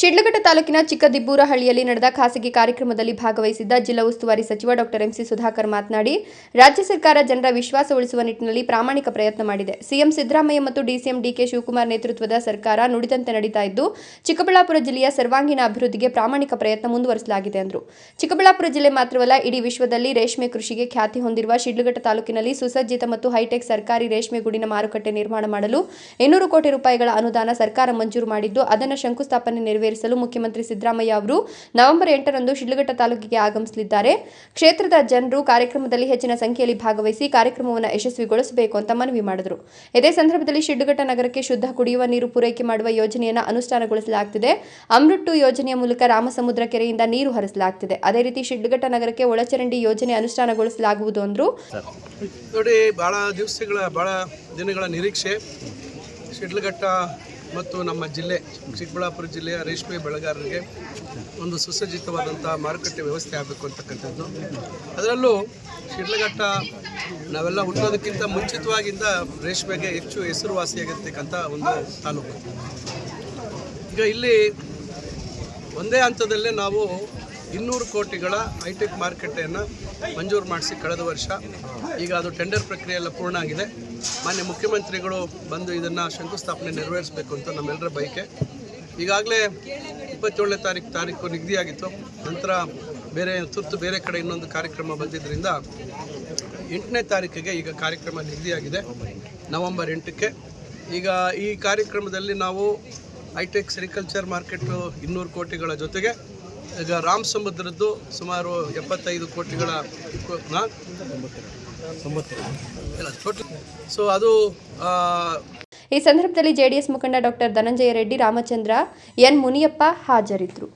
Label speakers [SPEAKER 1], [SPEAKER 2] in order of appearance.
[SPEAKER 1] ಶಿಡ್ಲಘಟ್ಟ ತಾಲೂಕಿನ ಚಿಕ್ಕದಿಬ್ಬೂರಹಳ್ಳಿಯಲ್ಲಿ ನಡೆದ ಖಾಸಗಿ ಕಾರ್ಯಕ್ರಮದಲ್ಲಿ ಭಾಗವಹಿಸಿದ್ದ ಜಿಲ್ಲಾ ಉಸ್ತುವಾರಿ ಸಚಿವ ಡಾಕ್ಟರ್ ಎಂಸಿ ಸುಧಾಕರ್ ಮಾತನಾಡಿ, ರಾಜ್ಯ ಸರ್ಕಾರ ಜನರ ವಿಶ್ವಾಸ ಉಳಿಸುವ ನಿಟ್ಟಿನಲ್ಲಿ ಪ್ರಾಮಾಣಿಕ ಪ್ರಯತ್ನ ಮಾಡಿದೆ. ಸಿಎಂ ಸಿದ್ದರಾಮಯ್ಯ ಮತ್ತು ಡಿಸಿಎಂ ಡಿಕೆ ಶಿವಕುಮಾರ್ ನೇತೃತ್ವದ ಸರ್ಕಾರ ನುಡಿದಂತೆ ನಡೀತಾ ಇದ್ದು, ಚಿಕ್ಕಬಳ್ಳಾಪುರ ಜಿಲ್ಲೆಯ ಸರ್ವಾಂಗೀಣ ಅಭಿವೃದ್ಧಿಗೆ ಪ್ರಾಮಾಣಿಕ ಪ್ರಯತ್ನ ಮುಂದುವರಿಸಲಾಗಿದೆ ಎಂದರು ಚಿಕ್ಕಬಳ್ಳಾಪುರ ಜಿಲ್ಲೆ ಮಾತ್ರವಲ್ಲ, ಇಡೀ ವಿಶ್ವದಲ್ಲಿ ರೇಷ್ಮೆ ಕೃಷಿಗೆ ಖ್ಯಾತಿ ಹೊಂದಿರುವ ಶಿಡ್ಲಘಟ್ಟ ತಾಲೂಕಿನಲ್ಲಿ ಸುಸಜ್ಜಿತ ಮತ್ತು ಹೈಟೆಕ್ ಸರ್ಕಾರಿ ರೇಷ್ಮೆ ಗೂಡಿನ ಮಾರುಕಟ್ಟೆ ನಿರ್ಮಾಣ ಮಾಡಲು ಇನ್ನೂರು ಕೋಟಿ ರೂಪಾಯಿಗಳ ಅನುದಾನ ಸರ್ಕಾರ ಮಂಜೂರು ಮಾಡಿದ್ದು, ಅದನ್ನು ಶಂಕುಸ್ಥಾಪನೆ ನೆರವೇರಿಸಲು ಮುಖ್ಯಮಂತ್ರಿ ಸಿದ್ದರಾಮಯ್ಯ ಅವರು ನವೆಂಬರ್ ಎಂಟರಂದು ಶಿಡ್ಲಘಟ್ಟ ತಾಲೂಕಿಗೆ ಆಗಮಿಸಲಿದ್ದಾರೆ. ಕ್ಷೇತ್ರದ ಜನರು ಕಾರ್ಯಕ್ರಮದಲ್ಲಿ ಹೆಚ್ಚಿನ ಸಂಖ್ಯೆಯಲ್ಲಿ ಭಾಗವಹಿಸಿ ಕಾರ್ಯಕ್ರಮವನ್ನು ಯಶಸ್ವಿಗೊಳಿಸಬೇಕು ಅಂತ ಮನವಿ ಮಾಡಿದರು. ಇದೇ ಸಂದರ್ಭದಲ್ಲಿ ಶಿಡ್ಲಘಟ್ಟ ನಗರಕ್ಕೆ ಶುದ್ಧ ಕುಡಿಯುವ ನೀರು ಪೂರೈಕೆ ಮಾಡುವ ಯೋಜನೆಯನ್ನು ಅನುಷ್ಠಾನಗೊಳಿಸಲಾಗುತ್ತಿದೆ ಅಮೃಟ್ಟು ಯೋಜನೆಯ ಮೂಲಕ ರಾಮಸಮುದ್ರ ಕೆರೆಯಿಂದ ನೀರು ಹರಿಸಲಾಗುತ್ತಿದೆ ಅದೇ ರೀತಿ ಶಿಡ್ಲಘಟ್ಟ ನಗರಕ್ಕೆ ಒಳಚರಂಡಿ ಯೋಜನೆ ಅನುಷ್ಠಾನಗೊಳಿಸಲಾಗುವುದು ಅಂದರು.
[SPEAKER 2] ನೋಡಿ, ಬಹಳ ದಿವಸಗಳ, ಬಹಳ ದಿನಗಳ ನಿರೀಕ್ಷೆ ಶಿಡ್ಲಘಟ್ಟ ಮತ್ತು ನಮ್ಮ ಜಿಲ್ಲೆ, ಚಿಕ್ಕಬಳ್ಳಾಪುರ ಜಿಲ್ಲೆಯ ರೇಷ್ಮೆ ಬೆಳೆಗಾರರಿಗೆ ಒಂದು ಸುಸಜ್ಜಿತವಾದಂಥ ಮಾರುಕಟ್ಟೆ ವ್ಯವಸ್ಥೆ ಆಗಬೇಕು ಅಂತಕ್ಕಂಥದ್ದು. ಅದರಲ್ಲೂ ಶಿಡ್ಲಘಟ್ಟ ನಾವೆಲ್ಲ ಹುಟ್ಟೋದಕ್ಕಿಂತ ಮುಂಚಿತವಾಗಿಂದ ರೇಷ್ಮೆಗೆ ಹೆಚ್ಚು ಹೆಸರುವಾಸಿಯಾಗಿರ್ತಕ್ಕಂಥ ಒಂದು ತಾಲೂಕು. ಈಗ ಇಲ್ಲಿ ಒಂದೇ ಹಂತದಲ್ಲೇ ನಾವು ಇನ್ನೂರು ಕೋಟಿಗಳ ಹೈಟೆಕ್ ಮಾರುಕಟ್ಟೆಯನ್ನು ಮಂಜೂರು ಮಾಡಿಸಿ ಕಳೆದ ವರ್ಷ. ಈಗ ಅದು ಟೆಂಡರ್ ಪ್ರಕ್ರಿಯೆ ಎಲ್ಲ ಪೂರ್ಣ ಆಗಿದೆ. ಮಾನ್ಯ ಮುಖ್ಯಮಂತ್ರಿಗಳು ಬಂದು ಇದನ್ನು ಶಂಕುಸ್ಥಾಪನೆ ನೆರವೇರಿಸಬೇಕು ಅಂತ ನಮ್ಮೆಲ್ಲರ ಬಯಕೆ. ಈಗಾಗಲೇ ಇಪ್ಪತ್ತೇಳನೇ ತಾರೀಕು ತಾರೀಕು ನಿಗದಿಯಾಗಿತ್ತು. ನಂತರ ಬೇರೆ ತುರ್ತು ಬೇರೆ ಕಡೆ ಇನ್ನೊಂದು ಕಾರ್ಯಕ್ರಮ ಬಂದಿದ್ದರಿಂದ ಎಂಟನೇ ತಾರೀಕಿಗೆ ಈಗ ಕಾರ್ಯಕ್ರಮ ನಿಗದಿಯಾಗಿದೆ. ನವೆಂಬರ್ ಎಂಟಕ್ಕೆ. ಈಗ ಈ ಕಾರ್ಯಕ್ರಮದಲ್ಲಿ ನಾವು ಹೈಟೆಕ್ ಸೆರಿಕಲ್ಚರ್ ಮಾರ್ಕೆಟು ಇನ್ನೂರು ಕೋಟಿಗಳ ಜೊತೆಗೆ ಈಗ ರಾಮ್ ಸಮುದ್ರದ್ದು ಸುಮಾರು ಎಪ್ಪತ್ತೈದು ಕೋಟಿಗಳ ಸೊ ಅದು
[SPEAKER 1] ಈ ಸಂದರ್ಭದಲ್ಲಿ ಜೆಡಿಎಸ್ ಮುಖಂಡ ಡಾಕ್ಟರ್ ಧನಂಜಯ ರೆಡ್ಡಿ ರಾಮಚಂದ್ರ ಎನ್ ಮುನಿಯಪ್ಪ ಹಾಜರಿದ್ದರು.